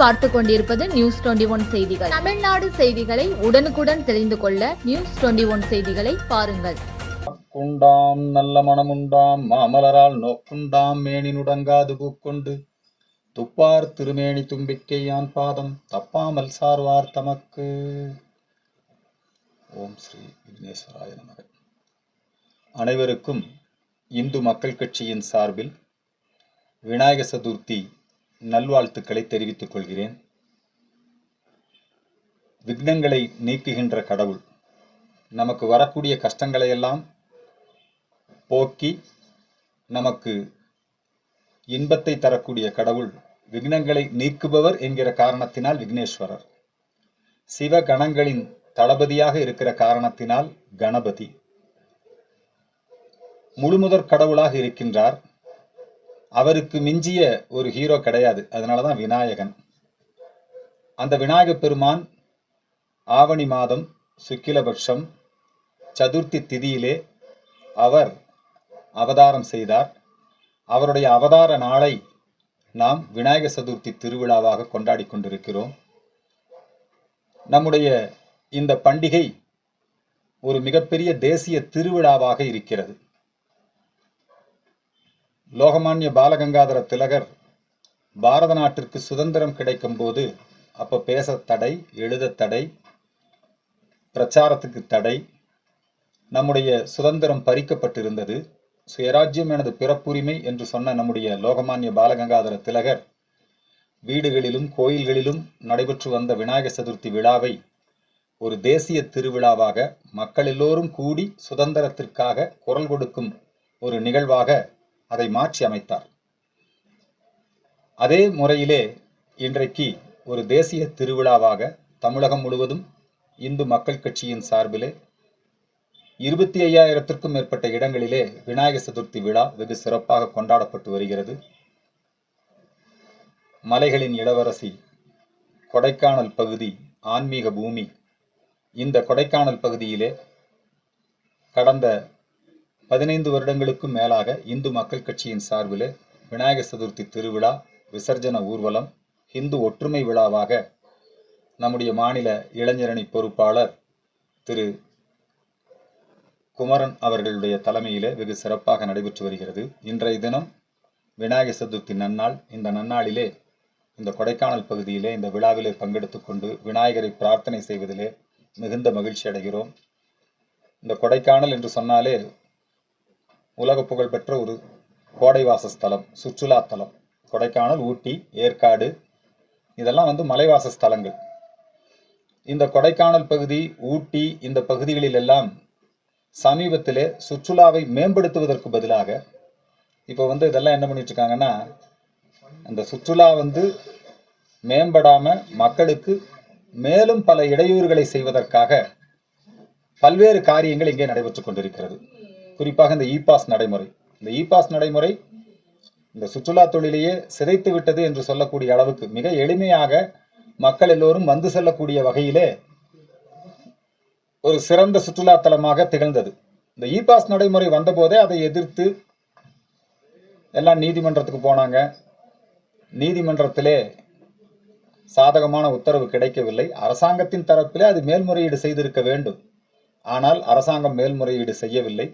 பார்த்து கொண்டிருப்பது news twenty one செய்திகள். தமிழ்நாடு செய்திகளை உடனுக்குடன் தெரிந்து கொள்ள நியூஸ் டுவெண்டி ஒன் செய்திகளை பாருங்கள். குண்டாம் நல்ல மனமுண்டாம் மாமலரால் நோக்குண்டாம் மேனி நுடங்காது பூக்கொண்டு. துப்பார் திருமேனி தும்பிக்கையான் பாதம் தப்பாமல் சார்வார் தமக்கு. ஓம் ஸ்ரீ விக்னேஸ்வராய நமக. அனைவருக்கும் இந்து மக்கள் கட்சியின் சார்பில் விநாயக சதுர்த்தி நல்வாழ்த்துக்களை தெரிவித்துக் கொள்கிறேன். விக்னங்களை நீக்குகின்ற கடவுள். நமக்கு வரக்கூடிய கஷ்டங்களை எல்லாம் போக்கி நமக்கு இன்பத்தை தரக்கூடிய கடவுள் விக்னங்களை நீக்குபவர் என்கிற காரணத்தினால் விக்னேஸ்வரர். சிவ கணங்களின் தளபதியாக இருக்கிற காரணத்தினால் கணபதி. முழுமுதற் கடவுளாக இருக்கின்றார். அவருக்கு மிஞ்சிய ஒரு ஹீரோ கிடையாது. அதனால தான் விநாயகன். அந்த விநாயக பெருமான் ஆவணி மாதம் சுக்கிலபட்சம் சதுர்த்தி திதியிலே அவர் அவதாரம் செய்தார். அவருடைய அவதார நாளை நாம் விநாயக சதுர்த்தி திருவிழாவாக கொண்டாடி கொண்டிருக்கிறோம். நம்முடைய இந்த பண்டிகை ஒரு மிகப்பெரிய தேசிய திருவிழாவாக இருக்கிறது. லோகமானிய பாலகங்காதர திலகர் பாரத நாட்டிற்கு சுதந்திரம் கிடைக்கும் போது அப்போ பேச தடை எழுத தடை பிரச்சாரத்துக்கு தடை நம்முடைய சுதந்திரம் பறிக்கப்பட்டிருந்தது சுயராஜ்யம் எனது பிறப்புரிமை என்று சொன்ன நம்முடைய லோகமானிய பாலகங்காதர திலகர் வீடுகளிலும் கோயில்களிலும் நடைபெற்று வந்த விநாயக சதுர்த்தி விழாவை ஒரு தேசிய திருவிழாவாக மக்கள் எல்லோரும் கூடி சுதந்திரத்திற்காக குரல் கொடுக்கும் ஒரு நிகழ்வாக அதை மாற்றி அமைத்தார். அதே முறையிலே இன்றைக்கு ஒரு தேசிய திருவிழாவாக தமிழகம் முழுவதும் இந்து மக்கள் கட்சியின் சார்பிலே இருபத்தி ஐயாயிரத்திற்கும் மேற்பட்ட இடங்களிலே விநாயக சதுர்த்தி விழா வெகு சிறப்பாக கொண்டாடப்பட்டு வருகிறது. மலைகளின் இளவரசி கொடைக்கானல் பகுதி ஆன்மீக பூமி இந்த கொடைக்கானல் பகுதியிலே கடந்த பதினைந்து வருடங்களுக்கும் மேலாக இந்து மக்கள் கட்சியின் சார்பில் விநாயக சதுர்த்தி திருவிழா விசர்ஜன ஊர்வலம் இந்து ஒற்றுமை விழாவாக நம்முடைய மாநில இளைஞரணி பொறுப்பாளர் திரு. குமரன் அவர்களுடைய தலைமையிலே வெகு சிறப்பாக நடைபெற்று வருகிறது. இன்றைய தினம் விநாயக சதுர்த்தி நன்னாள். இந்த நன்னாளிலே இந்த கொடைக்கானல் பகுதியிலே இந்த விழாவிலே பங்கெடுத்து கொண்டு விநாயகரை பிரார்த்தனை செய்வதிலே மிகுந்த மகிழ்ச்சி அடைகிறோம். இந்த கொடைக்கானல் என்று சொன்னாலே உலக புகழ்பெற்ற ஒரு கோடை வாசஸ்தலம் சுற்றுலாத்தலம் கொடைக்கானல் ஊட்டி ஏற்காடு இதெல்லாம் வந்து மலைவாச ஸ்தலங்கள் இந்த கொடைக்கானல் பகுதி ஊட்டி இந்த பகுதிகளில் எல்லாம் சமீபத்திலே சுற்றுலாவை மேம்படுத்துவதற்கு பதிலாக இப்போ வந்து இதெல்லாம் என்ன பண்ணிட்டு இருக்காங்கன்னா அந்த சுற்றுலா வந்து மேம்படாமல் மக்களுக்கு மேலும் பல இடையூறுகளை செய்வதற்காக பல்வேறு காரியங்கள் இங்கே நடைபெற்று கொண்டிருக்கிறது. குறிப்பாக இந்த இ பாஸ் நடைமுறை. இந்த இ பாஸ் நடைமுறை இந்த சுற்றுலா தொழிலையே சிதைத்து விட்டது என்று சொல்லக்கூடிய அளவுக்கு மிக எளிமையாக மக்கள் எல்லோரும் வந்து செல்லக்கூடிய வகையிலே ஒரு சிறந்த சுற்றுலா தலமாக திகழ்ந்தது. இந்த இ பாஸ் நடைமுறை வந்தபோதே அதை எதிர்த்து எல்லாம் நீதிமன்றத்துக்கு போனாங்க. நீதிமன்றத்திலே சாதகமான உத்தரவு கிடைக்கவில்லை. அரசாங்கத்தின் தரப்பிலே அது மேல்முறையீடு செய்திருக்க வேண்டும். ஆனால் அரசாங்கம் மேல்முறையீடு செய்யவில்லை.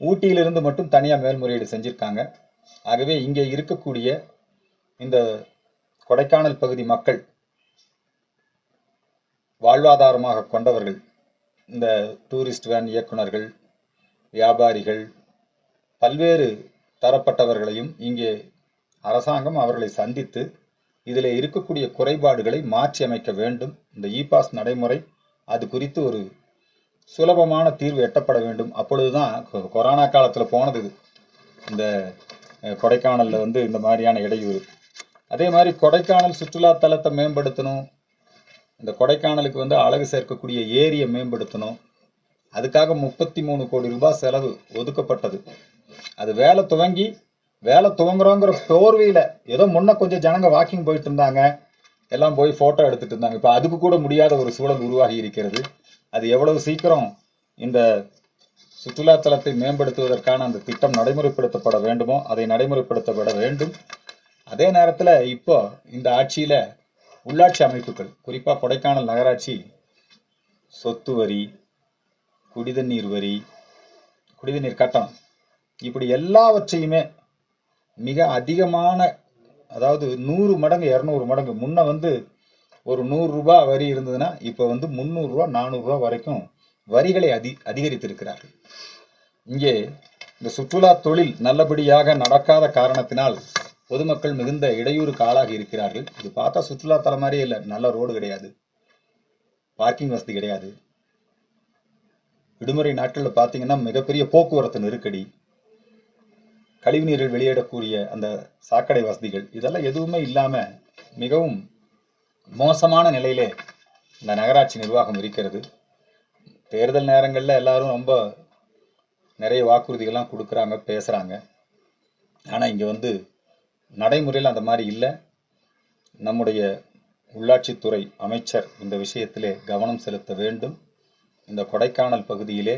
ஊட்டியிலிருந்து மட்டும் தனியாக மேல்முறையீடு செஞ்சுருக்காங்க. ஆகவே இங்கே இருக்கக்கூடிய இந்த கொடைக்கானல் பகுதி மக்கள் வாழ்வாதாரமாக கொண்டவர்கள் இந்த டூரிஸ்ட் வேன் இயக்குனர்கள் வியாபாரிகள் பல்வேறு தரப்பட்டவர்களையும் இங்கே அரசாங்கம் அவர்களை சந்தித்து இதில் இருக்கக்கூடிய குறைபாடுகளை மாற்றி அமைக்க வேண்டும். இந்த இ பாஸ் நடைமுறை அது குறித்து ஒரு சுலபமான தீர்வு எட்டப்பட வேண்டும். அப்பொழுதுதான் கொ- கொரோனா காலத்தில் போனது இந்த கொடைக்கானலில் வந்து இந்த மாதிரியான இடையூறு. அதே மாதிரி கொடைக்கானல் சுற்றுலா தலத்தை மேம்படுத்தணும். இந்த கொடைக்கானலுக்கு வந்து அழகு சேர்க்கக்கூடிய ஏரியை மேம்படுத்தணும். அதுக்காக முப்பத்தி மூணு கோடி ரூபாய் செலவு ஒதுக்கப்பட்டது. அது வேலை துவங்கி வேலை துவங்குறோங்கிற போர்வையில் ஏதோ முன்ன கொஞ்சம் ஜனங்க வாக்கிங் போயிட்டு இருந்தாங்க. எல்லாம் போய் ஃபோட்டோ எடுத்துகிட்டு இருந்தாங்க. இப்போ அதுக்கு கூட முடியாத ஒரு சூழல் உருவாகி இருக்கிறது. அது எவ்வளவு சீக்கிரம் இந்த சுற்றுலாத்தலத்தை மேம்படுத்துவதற்கான அந்த திட்டம் நடைமுறைப்படுத்தப்பட வேண்டுமோ அதை நடைமுறைப்படுத்தப்பட வேண்டும். அதே நேரத்தில் இப்போ இந்த ஆட்சியில் உள்ளாட்சி அமைப்புகள் குறிப்பாக கொடைக்கானல் நகராட்சி சொத்து வரி குடிதண்ணீர் வரி குடிதண்ணீர் கட்டணம் இப்படி எல்லாவற்றையுமே மிக அதிகமான அதாவது நூறு மடங்கு இரநூறு மடங்கு முன்ன வந்து ஒரு நூறுரூபா வரி இருந்ததுன்னா இப்போ வந்து முந்நூறுரூவா நானூறுரூவா வரைக்கும் வரிகளை அதி அதிகரித்திருக்கிறார்கள். இங்கே இந்த சுற்றுலா தொழில் நல்லபடியாக நடக்காத காரணத்தினால் பொதுமக்கள் மிகுந்த இடையூறுக்கு ஆளாகி இருக்கிறார்கள். இது பார்த்தா சுற்றுலா தலம் மாதிரியே இல்லை. நல்ல ரோடு கிடையாது. பார்க்கிங் வசதி கிடையாது. விடுமுறை நாட்களில் பார்த்தீங்கன்னா மிகப்பெரிய போக்குவரத்து நெருக்கடி கழிவுநீரில் வெளியிடக்கூடிய அந்த சாக்கடை வசதிகள் இதெல்லாம் எதுவுமே இல்லாமல் மிகவும் மோசமான நிலையிலே இந்த நகராட்சி நிர்வாகம் இருக்கிறது. தேர்தல் நேரங்களில் எல்லாரும் ரொம்ப நிறைய வாக்குறுதிகள்லாம் கொடுக்குறாங்க பேசுகிறாங்க ஆனால் இங்கே வந்து நடைமுறையில் அந்த மாதிரி இல்லை. நம்முடைய உள்ளாட்சித்துறை அமைச்சர் இந்த விஷயத்திலே கவனம் செலுத்த வேண்டும். இந்த கொடைக்கானல் பகுதியிலே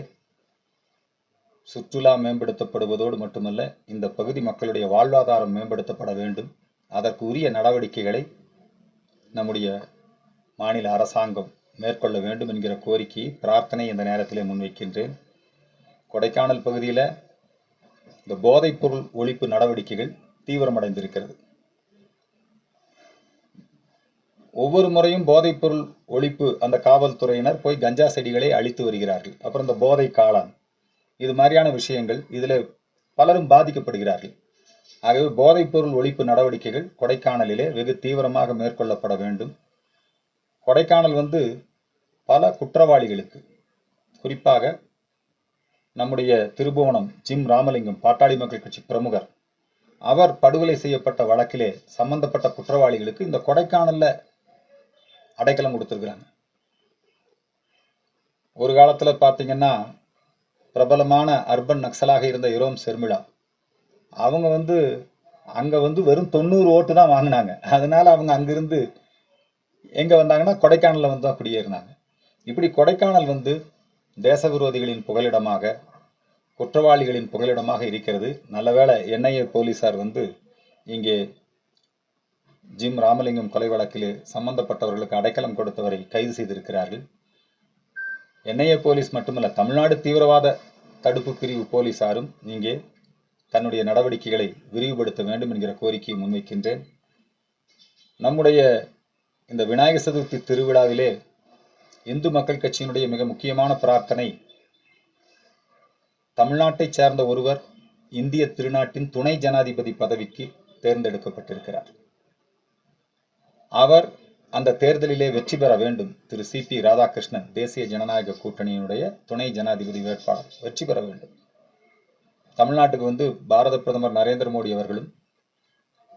சுற்றுலா மேம்படுத்தப்படுவதோடு மட்டுமல்ல இந்த பகுதி மக்களுடைய வாழ்வாதாரம் மேம்படுத்தப்பட வேண்டும். அதற்கு உரிய நடவடிக்கைகளை நம்முடைய மாநில அரசாங்கம் மேற்கொள்ள வேண்டும் என்கிற கோரிக்கை பிரார்த்தனை இந்த நேரத்திலே முன்வைக்கின்றேன். கொடைக்கானல் பகுதியில் இந்த போதைப்பொருள் ஒழிப்பு நடவடிக்கைகள் தீவிரமடைந்திருக்கிறது. ஒவ்வொரு முறையும் போதைப்பொருள் ஒழிப்பு அந்த காவல்துறையினர் போய் கஞ்சா செடிகளை அழித்து வருகிறார்கள். அப்புறம் இந்த போதை காளான் இது மாதிரியான விஷயங்கள் இதில் பலரும் பாதிக்கப்படுகிறார்கள். ஆகவே போதைப்பொருள் ஒழிப்பு நடவடிக்கைகள் கொடைக்கானலிலே வெகு தீவிரமாக மேற்கொள்ளப்பட வேண்டும். கொடைக்கானல் வந்து பல குற்றவாளிகளுக்கு குறிப்பாக நம்முடைய திருபுவனம் ஜிம் ராமலிங்கம் பாட்டாளி மக்கள் கட்சி பிரமுகர் அவர் படுகொலை செய்யப்பட்ட வழக்கிலே சம்பந்தப்பட்ட குற்றவாளிகளுக்கு இந்த கொடைக்கானல்ல அடைக்கலம் கொடுத்துருக்குறாங்க. ஒரு காலத்தில் பார்த்தீங்கன்னா பிரபலமான அர்பன் நக்சலாக இருந்த இரோம் செர்மிளா அவங்க வந்து அங்கே வந்து வெறும் தொண்ணூறு ஓட்டு தான் வாங்கினாங்க. அதனால அவங்க அங்கிருந்து எங்கே வந்தாங்கன்னா கொடைக்கானலில் வந்து தான் குடியேறினாங்க. இப்படி கொடைக்கானல் வந்து தேச விரோதிகளின் புகலிடமாக குற்றவாளிகளின் புகலிடமாக இருக்கிறது. நல்லவேளை என்ஐஏ போலீஸார் வந்து இங்கே ஜிம் ராமலிங்கம் கொலை வழக்கில் சம்பந்தப்பட்டவர்களுக்கு அடைக்கலம் கொடுத்தவரை கைது செய்திருக்கிறார்கள். என்ஐஏ போலீஸ் மட்டுமல்ல தமிழ்நாடு தீவிரவாத தடுப்பு பிரிவு போலீசாரும் இங்கே தன்னுடைய நடவடிக்கைகளை விரிவுபடுத்த வேண்டும் என்கிற கோரிக்கையை முன்வைக்கின்றேன். நம்முடைய இந்த விநாயகர் சதுர்த்தி திருவிழாவிலே இந்து மக்கள் கட்சியினுடைய மிக முக்கியமான பிரார்த்தனை தமிழ்நாட்டைச் சேர்ந்த ஒருவர் இந்திய திருநாட்டின் துணை ஜனாதிபதி பதவிக்கு தேர்ந்தெடுக்கப்பட்டிருக்கிறார். அவர் அந்த தேர்தலிலே வெற்றி பெற வேண்டும். திரு சி பி ராதாகிருஷ்ணன் தேசிய ஜனநாயக கூட்டணியினுடைய துணை ஜனாதிபதி வேட்பாளர் வெற்றி பெற வேண்டும். தமிழ்நாட்டுக்கு வந்து பாரத பிரதமர் நரேந்திர மோடி அவர்களும்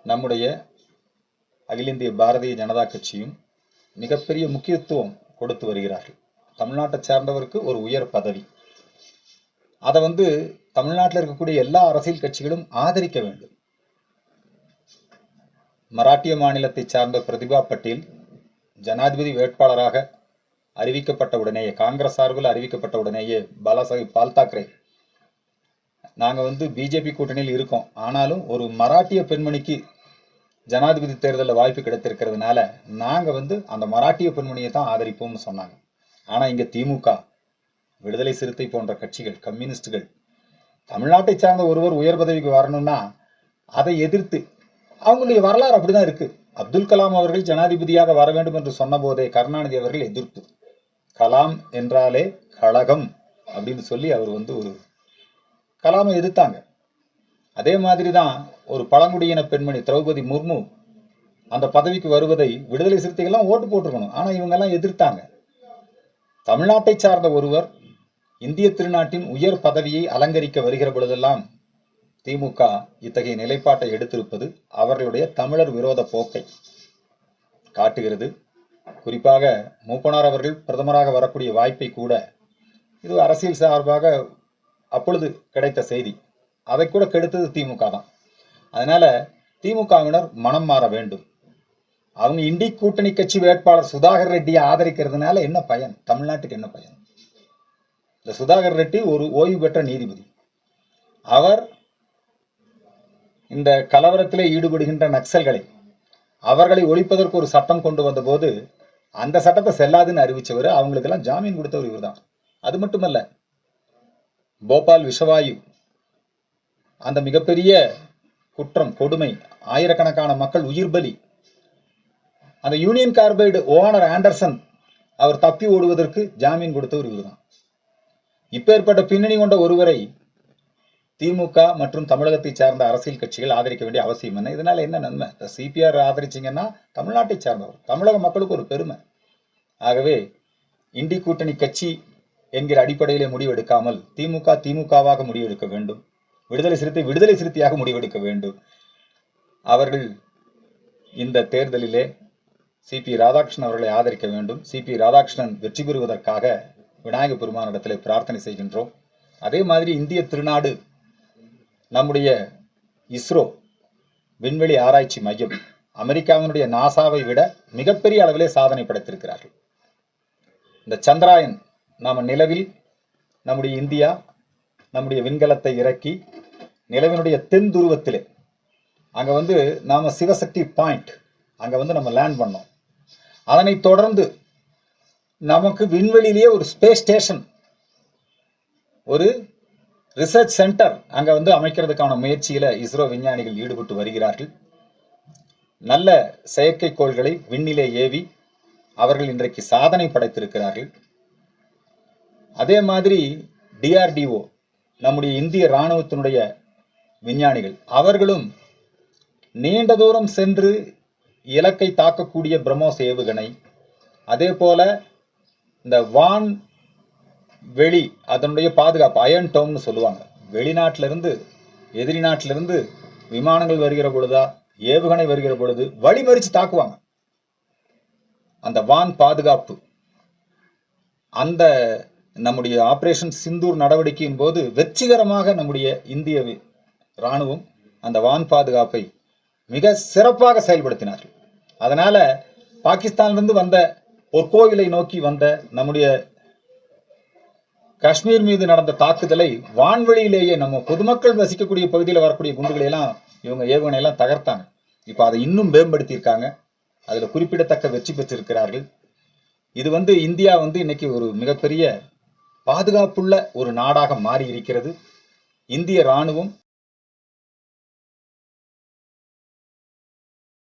நம்முடைய அகில இந்திய பாரதிய ஜனதா கட்சியும் மிகப்பெரிய முக்கியத்துவம் கொடுத்து வருகிறார்கள். தமிழ்நாட்டை சேர்ந்தவருக்கு ஒரு உயர் பதவி. அதை வந்து தமிழ்நாட்டில் இருக்கக்கூடிய எல்லா அரசியல் கட்சிகளும் ஆதரிக்க வேண்டும். மராட்டிய மாநிலத்தை சார்ந்த பிரதிபா பட்டேல் ஜனாதிபதி வேட்பாளராக அறிவிக்கப்பட்ட உடனேயே காங்கிரஸ் சார்பில் அறிவிக்கப்பட்ட உடனேயே பாலாசாஹிப் பால் தாக்கரே நாங்கள் வந்து பிஜேபி கூட்டணியில் இருக்கோம். ஆனாலும் ஒரு மராட்டிய பெண்மணிக்கு ஜனாதிபதி தேர்தலில் வாய்ப்பு கிடைத்திருக்கிறதுனால நாங்கள் வந்து அந்த மராட்டிய பெண்மணியை தான் ஆதரிப்போம்னு சொன்னாங்க. ஆனால் இங்கே திமுக விடுதலை சிறுத்தை போன்ற கட்சிகள் கம்யூனிஸ்டுகள் தமிழ்நாட்டை சார்ந்த ஒருவர் உயர் பதவிக்கு வரணும்னா அதை எதிர்த்து அவங்களுடைய வரலாறு அப்படிதான் இருக்கு. அப்துல் கலாம் அவர்கள் ஜனாதிபதியாக வர வேண்டும் என்று சொன்னபோதே கருணாநிதி அவர்கள் எதிர்ப்பு. கலாம் என்றாலே கழகம் அப்படின்னு சொல்லி அவர் வந்து ஒரு கலாமை எதிர்த்தாங்க. அதே மாதிரி தான் ஒரு பழங்குடியின பெண்மணி திரௌபதி முர்மு அந்த பதவிக்கு வருவதை விடுதலை சிறுத்தைகள்லாம் ஓட்டு போட்டிருக்கணும். ஆனால் இவங்கெல்லாம் எதிர்த்தாங்க. தமிழ்நாட்டை சார்ந்த ஒருவர் இந்திய திருநாட்டின் உயர் பதவியை அலங்கரிக்க வருகிற பொழுதெல்லாம் திமுக இத்தகைய நிலைப்பாட்டை எடுத்திருப்பது அவர்களுடைய தமிழர் விரோத போக்கை காட்டுகிறது. குறிப்பாக மூப்பனார் அவர்கள் பிரதமராக வரக்கூடிய வாய்ப்பை கூட இது அரசியல் சார்பாக அப்பொழுது கிடைத்த செய்தி. அதை கூட கெடுத்தது திமுக தான். அதனால திமுகவினர் மனம் மாற வேண்டும். அவங்க இண்டி கூட்டணி கட்சி வேட்பாளர் சுதாகர் ரெட்டியை ஆதரிக்கிறதுனால என்ன பயன்? தமிழ்நாட்டுக்கு என்ன பயன்? இந்த சுதாகர் ரெட்டி ஒரு ஓய்வு பெற்ற நீதிபதி. அவர் இந்த கலவரத்திலே ஈடுபடுகின்ற நக்சல்களை அவர்களை ஒழிப்பதற்கு ஒரு சட்டம் கொண்டு வந்தபோது அந்த சட்டத்தை செல்லாதுன்னு அறிவித்தவர் அவங்களுக்கெல்லாம் ஜாமீன் கொடுத்தவர் இவர்தான். அது மட்டுமல்ல போபால் விஷவாயு அந்த மிகப்பெரிய குற்றம் கொடுமை ஆயிரக்கணக்கான மக்கள் உயிர் பலி. அந்த யூனியன் கார்பைடு ஓனர் ஆண்டர்சன் அவர் தப்பி ஓடுவதற்கு ஜாமீன் கொடுத்தவர் இவர்தான். இப்பேற்பட்ட பின்னணி கொண்ட ஒருவரை திமுக மற்றும் தமிழகத்தை சார்ந்த அரசியல் கட்சிகள் ஆதரிக்க வேண்டிய அவசியம் என்ன? இதனால என்ன நன்மை? சிபிஆர் ஆதரிச்சீங்கன்னா தமிழ்நாட்டை சார்ந்தவர் தமிழக மக்களுக்கு ஒரு பெருமை. ஆகவே இண்டி கூட்டணி கட்சி என்கிற அடிப்படையிலே முடிவெடுக்காமல் திமுக திமுகவாக முடிவெடுக்க வேண்டும். விடுதலை சிறுத்தை விடுதலை சிறுத்தையாக முடிவெடுக்க வேண்டும். அவர்கள் இந்த தேர்தலிலே சிபி ராதாகிருஷ்ணன் அவர்களை ஆதரிக்க வேண்டும். சிபி ராதாகிருஷ்ணன் வெற்றி பெறுவதற்காக விநாயக பெருமானிடத்தில் பிரார்த்தனை செய்கின்றோம். அதே மாதிரி இந்திய திருநாடு நம்முடைய இஸ்ரோ விண்வெளி ஆராய்ச்சி மையம் அமெரிக்காவினுடைய நாசாவை விட மிகப்பெரிய அளவிலே சாதனை படைத்திருக்கிறார்கள் இந்த சந்திராயன் நாம் நிலவில் நம்முடைய இந்தியா நம்முடைய விண்கலத்தை இறக்கி நிலவினுடைய தென் துருவத்திலே அங்கே வந்து நாம் சிவசக்தி பாயிண்ட் அங்கே வந்து நம்ம லேண்ட் பண்ணோம். அதனை தொடர்ந்து நமக்கு விண்வெளியிலேயே ஒரு ஸ்பேஸ் ஸ்டேஷன் ஒரு ரிசர்ச் சென்டர் அங்கே வந்து அமைக்கிறதுக்கான முயற்சியில் இஸ்ரோ விஞ்ஞானிகள் ஈடுபட்டு வருகிறார்கள். நல்ல செயற்கைக்கோள்களை விண்ணிலே ஏவி அவர்கள் இன்றைக்கு சாதனை படைத்திருக்கிறார்கள். அதே மாதிரி டிஆர்டிஓ நம்முடைய இந்திய இராணுவத்தினுடைய விஞ்ஞானிகள் அவர்களும் நீண்ட தூரம் சென்று இலக்கை தாக்கக்கூடிய பிரம்மோஸ் ஏவுகணை அதே போல இந்த வான் வெளி அதனுடைய பாதுகாப்பு அயன் டவுன்னு சொல்லுவாங்க. வெளிநாட்டிலிருந்து எதிரி நாட்டிலிருந்து விமானங்கள் வருகிற பொழுதா ஏவுகணை வருகிற பொழுது வழிமறித்து தாக்குவாங்க. அந்த வான் பாதுகாப்பு அந்த நம்முடைய ஆப்ரேஷன் சிந்தூர் நடவடிக்கையின் போது வெற்றிகரமாக நம்முடைய இந்திய இராணுவம் ராணுவம் அந்த வான் பாதுகாப்பை மிக சிறப்பாக செயல்படுத்தினார்கள். அதனால் பாகிஸ்தான்லேருந்து வந்த பொற்கோவிலை நோக்கி வந்த நம்முடைய காஷ்மீர் மீது நடந்த தாக்குதலை வான்வெளியிலேயே நம்ம பொதுமக்கள் வசிக்கக்கூடிய பகுதியில் வரக்கூடிய குண்டுகளை எல்லாம் இவங்க ஏவுகணை எல்லாம் தகர்த்தாங்க. இப்போ அதை இன்னும் மேம்படுத்தியிருக்காங்க. அதில் குறிப்பிடத்தக்க வெற்றி பெற்றிருக்கிறார்கள். இது வந்து இந்தியா வந்து இன்னைக்கு ஒரு மிகப்பெரிய பாதுகாப்புள்ள ஒரு நாடாக மாறி இருக்கிறது இந்திய இராணுவம்